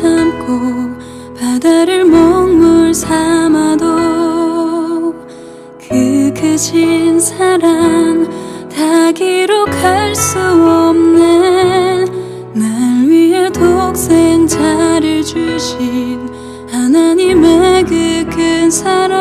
삼고 바다를 먹물 삼아도 그 크신 사랑 다 기록할 수 없네 날 위해 독생자를 주신 하나님의 그 큰 사랑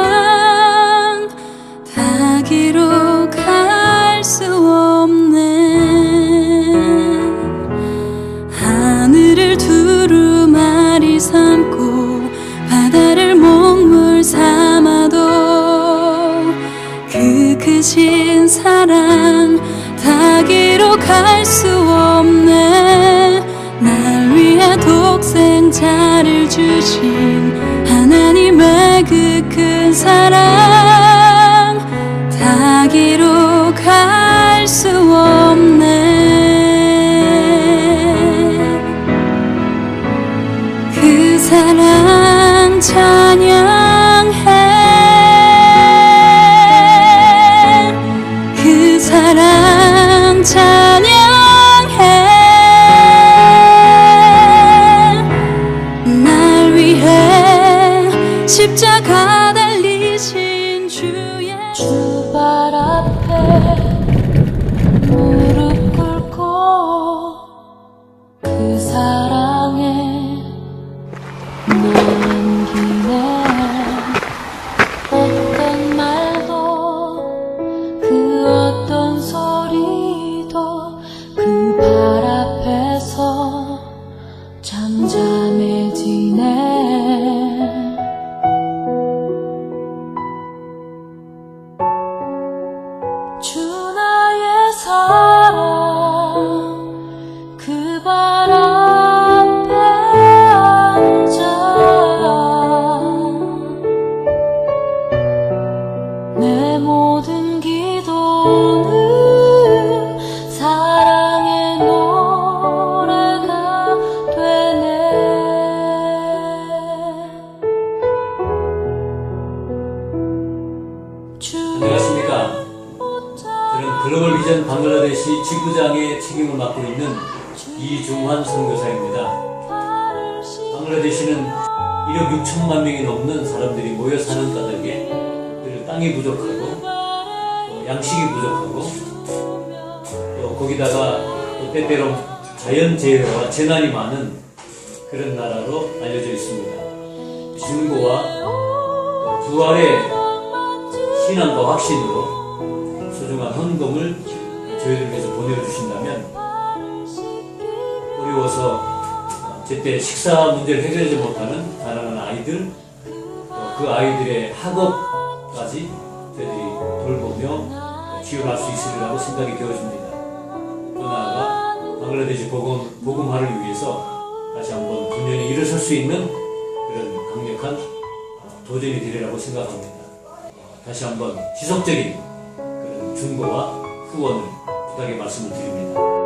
그 크신 사랑 다 기록할 수 없네. 날 위해 독생자를 주신 하나님의 그 큰 사랑 다 기록할 수 없네. 그 사랑 찬양 사랑 찬양해. 날 위해 십자가 안녕하십니까. 저는 글로벌 비전 방글라데시 지부장의 책임을 맡고 있는 이중환 선교사입니다. 방글라데시는 1억 6천만 명이 넘는 사람들이 모여 사는 까닭에 늘 땅이 부족하고 또 양식이 부족하고 또 거기다가 또 때때로 자연재해와 재난이 많은 그런 나라로 알려져 있습니다. 또 부활의 신앙과 확신으로 소중한 헌금을 저희들께서 보내주신다면 어려워서 제때 식사 문제를 해결하지 못하는 가난한 아이들 또그 아이들의 학업까지 저희들이 돌보며 지원할 수 있으리라고 생각이 되어집니다. 또 나아가 방글라데시 복음, 복음화를 위해서 다시 한번 분연히 일어설 수 있는 그런 강력한 어, 도전이 되리라고 생각합니다. 다시 한번 지속적인 그런 중보와 후원을 부탁의 말씀을 드립니다.